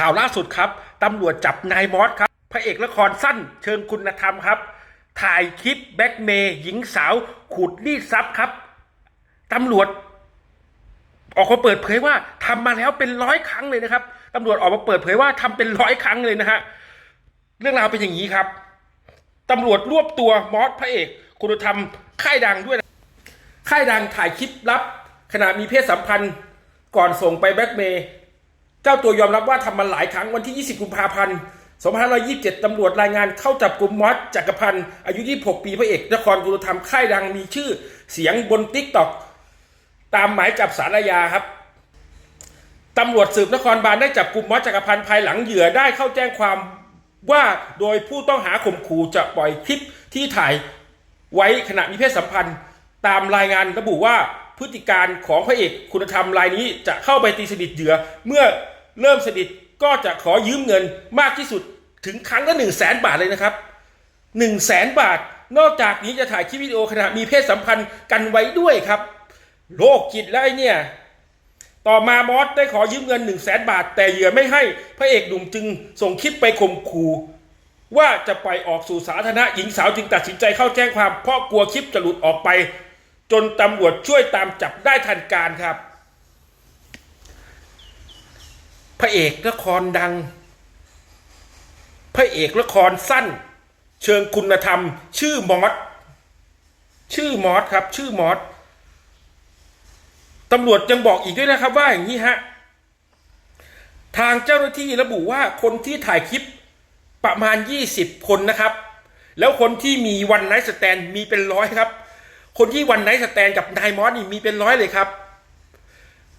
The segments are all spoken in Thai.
ข่าวล่าสุดครับตำรวจจับนายมอสครับ พระเอกละครสั้นเชิงคุณธรรมครับ ถ่ายคลิปแบ็กเมย์หญิงสาวขูดรีดทรัพย์ครับตำรวจ ออกมาเปิดเผยว่าทำมาแล้วเป็นร้อยครั้งเลยนะครับตำรวจออกมาเปิดเผยว่าทำเป็นร้อยครั้งเลยนะฮะเรื่องราวเป็นอย่างนี้ครับตำรวจรวบตัวมอสพระเอก คุณธรรมค่ายดังด้วยนะค่ายดังถ่ายคลิปลับขณะมีเพศสัมพันธ์ก่อนส่งไปแบ็กเมย์ จ้าตัวยอมรับว่าทำมาหลายครั้งวันที่ 20 กุมภาพันธ์ 2527 ตำรวจรายงานเข้าจับกลุ่มมอสจักรพันธ์อายุ 26 ปีพระเอกนครกุลธรรมค่ายดังมีชื่อเสียงบนติ๊กต็อกตามหมายจับสารยาครับ ตำรวจสืบนครบาลได้จับกลุ่มมอสจักรพันธ์ภายหลังเหยื่อได้เข้าแจ้งความว่าโดยผู้ต้องหาข่มขู่จะปล่อยคลิปที่ถ่ายไว้ขณะมีเพศสัมพันธ์ ตามรายงานระบุว่าพฤติการของพระเอกคุณธรรมรายนี้จะเข้าไปตีสนิทเหยื่อเมื่อ เริ่มสนิทก็จะขอยืมเงินมากที่สุดถึงครั้งละหนึ่งแสนบาทเลยนะครับหนึ่งแสนบาท นอกจากนี้จะถ่ายคลิปวิดีโอขณะมีเพศสัมพันธ์กันไว้ด้วยครับโรคจิตแล้วไอเนี่ย ต่อมามอสได้ขอยืมเงิน1นึ่งแสนบาท แต่เหยื่อไม่ให้พระเอกหนุ่มจึงส่งคลิปไปข่มขู่ว่าจะปล่อยออกสู่สาธารณะหญิงสาวจึงตัดสินใจเข้าแจ้งความเพราะกลัวคลิปจะหลุดออกไป จนตำรวจช่วยตามจับได้ทันการครับ พระเอกละครดัง พระเอกละครสั้น เชิงคุณธรรม ชื่อมอสชื่อมอสครับ ชื่อมอสตำรวจยังบอกอีกด้วยนะครับว่าอย่างนี้ฮะ ทางเจ้าหน้าที่ระบุว่าคนที่ถ่ายคลิปประมาณ 20 คนนะครับ แล้วคนที่มีวันไนท์สแตนมีเป็นร้อยครับ คนที่วันไนท์สแตนกับนายมอสนี่มีเป็นร้อยเลยครับ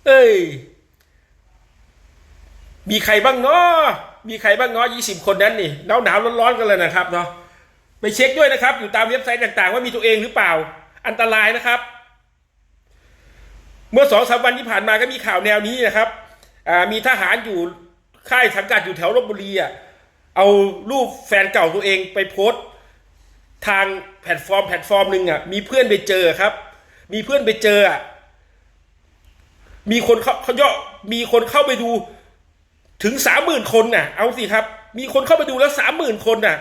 เอ้ย มีใครบ้างเนาะมีใครบ้างเนาะ20คนนั้นนี่หนาวหนาวร้อนๆกันเลยนะครับเนาะไปเช็คด้วยนะครับ อยู่ตามเว็บไซต์ต่างๆ ว่ามีตัวเองหรือเปล่า อันตรายนะครับ เมื่อสองสามวันที่ผ่านมาก็มีข่าวแนวนี้นะครับมีทหารอยู่ค่ายสังกัดอยู่แถวลบบุรีอะเอารูปแฟนเก่าตัวเองไปโพสต์ทางแพลตฟอร์มแพลตฟอร์มหนึ่งอะมีเพื่อนไปเจอครับ มีเพื่อนไปเจออะมีคนเขาเขาย่อมีคนเข้าไปดู ถึงสามหมื่นคนน่ะ เอาสิครับ มีคนเข้าไปดูแล้วสามหมื่นคนน่ะ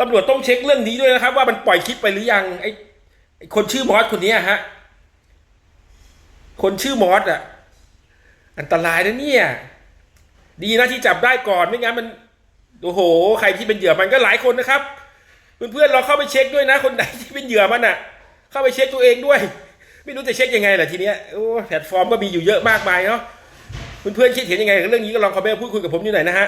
ตำรวจต้องเช็คเรื่องนี้ด้วยนะครับ ว่ามันปล่อยคลิปไปหรือยังไอ้ไอคนชื่อมอสคนนี้ฮะ คนชื่อมอสอะ อันตรายนะเนี่ย ดีนะที่จับได้ก่อนไม่งั้นมันโอ้โห ใครที่เป็นเหยื่อมันก็หลายคนนะครับ เพื่อนๆเราเข้าไปเช็คด้วยนะ คนไหนที่เป็นเหยื่อมันอะ เข้าไปเช็คตัวเองด้วย ไม่รู้จะเช็คยังไงล่ะทีเนี้ยโอ้แพลตฟอร์มก็มีอยู่เยอะมากมายเนาะ เพื่อนๆคิดเห็นยังไงกับเรื่องนี้ก็ลองคอมเมนต์พูดคุยกับผมอยู่หน่อยนะฮะ